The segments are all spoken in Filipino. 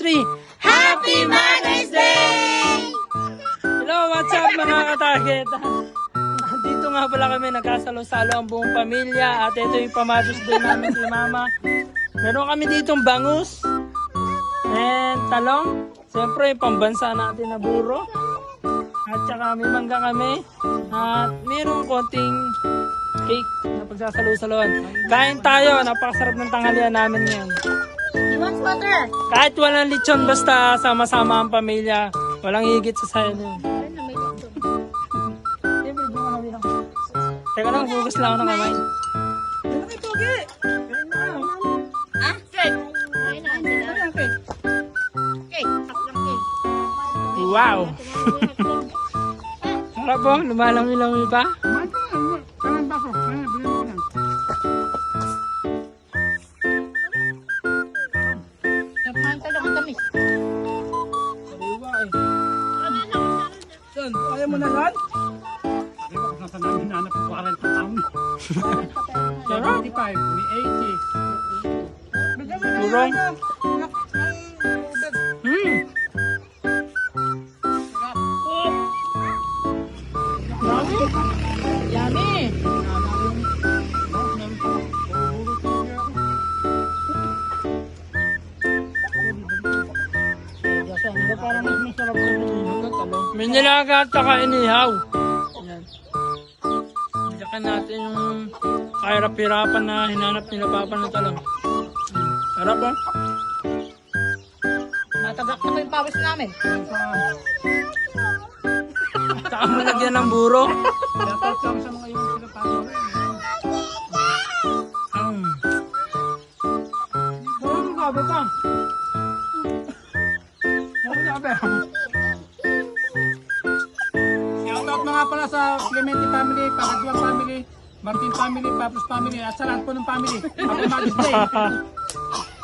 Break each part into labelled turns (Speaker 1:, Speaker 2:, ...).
Speaker 1: three.
Speaker 2: Happy Mother's Day!
Speaker 1: Hello, what's up mga katarget? Dito nga pala kami nagkasalo-salo ang buong pamilya at ito yung pamatos din namin kay mama. Meron kami ditong bangus and talong. Siyempre, yung pambansa natin na buro. At saka may mangga kami. At mayroong konting cake na pagsasalo-saloan. Kain tayo, napakasarap ng tanghalian namin ngayon.
Speaker 2: Wants water.
Speaker 1: Kahit walang lechon, basta sama-sama ang pamilya. Walang higit sa sayo
Speaker 2: na,
Speaker 1: lang. Teka lang, hugas lang ako ng kamay.
Speaker 2: Ah. Ayun na, andyan na. Cake. Cake.
Speaker 1: Wow! Sarap po, lumalami-lami pa.
Speaker 2: Tamis.
Speaker 1: Sariwa eh. Son, ayaw mo na yan?
Speaker 3: Nasa namin nanap ko 40 taon.
Speaker 1: Sarap.
Speaker 3: 75, may 80.
Speaker 1: Turong. May nilaga at saka inihaw. Yan. Diyakan natin yung kahirap-hirapan na hinanap nila papa ng talong. Sarap oh.
Speaker 2: Matagak na pa yung pawis namin.
Speaker 1: Saka mo lagyan ng buro.
Speaker 3: Dapat lang sa mga yung pinapagawa.
Speaker 1: Um. Oh, sabi ka. Ano sabi?
Speaker 3: Shoutout na nga pala sa Clemente family, Paraguan family, Martin family, Papos family, at sa lahat po ng family. Mother's Day.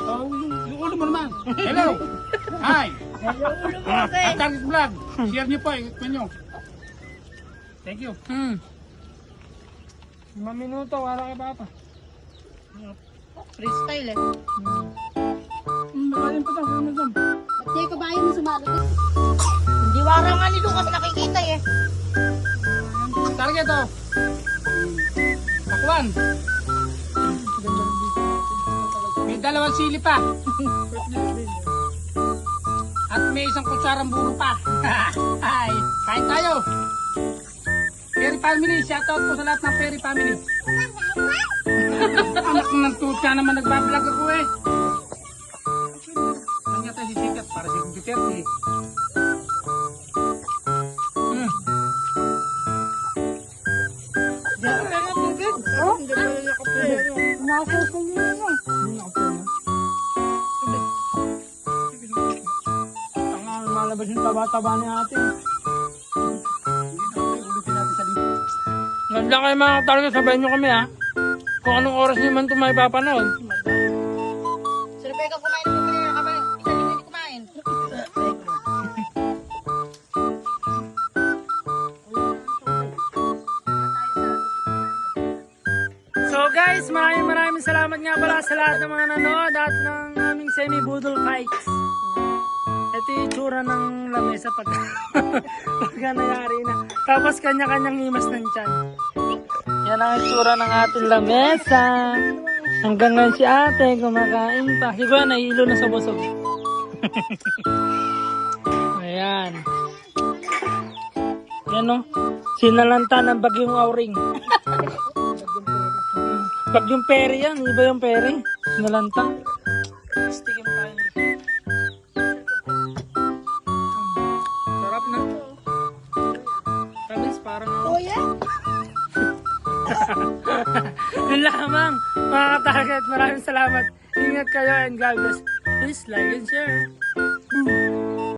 Speaker 3: Oh, yung ulo mo naman. Hello. Hi. Hello, ulo mo. At Target Vlog. Share niyo po, ikot nyo. Thank you.
Speaker 1: Hmm. Lima minuto, wala kay papa.
Speaker 2: Freestyle eh.
Speaker 1: Hmm, magaling pa daw, ano daw?
Speaker 2: Ba't di ka bayan mo sumalo? Hindi wara nga ni Lucas nakikita eh.
Speaker 3: Target oh. Takwan. May dalawang sili pa. At may isang kutsarang buro pa. Hi. Kain tayo. Perry family, shoutout po sa lahat ng Perry family. Anak ng tutya naman nagbablog ako eh.
Speaker 1: Malabas yung taba-taba ni ate. Ganda kayo mga talaga, sabayin nyo kami ha. Kung anong oras nyo man ito may papanood. Guys, maraming maraming salamat nga pala sa lahat ng mga nanood at ng aming semi-budol kites. Ito yung itsura ng lamesa pag pagka nangyari na. Tapos kanya-kanyang himas ng tiyan. Yan ang itsura ng ating lamesa. Hanggang ngayon si ate kumakain pa. Siguro nahihilo na sa busog. Ayan. Yan o. Sinalanta ng bagyong auring. Bagyong peri yan. Iba yung peri. Sinalanta. Stigin tayo. Sarap na. Promise, parang ako.
Speaker 2: Oh yeah?
Speaker 1: Yun lamang, mga katarget. Maraming salamat. Ingat kayo and God bless. Please like and share. Boom.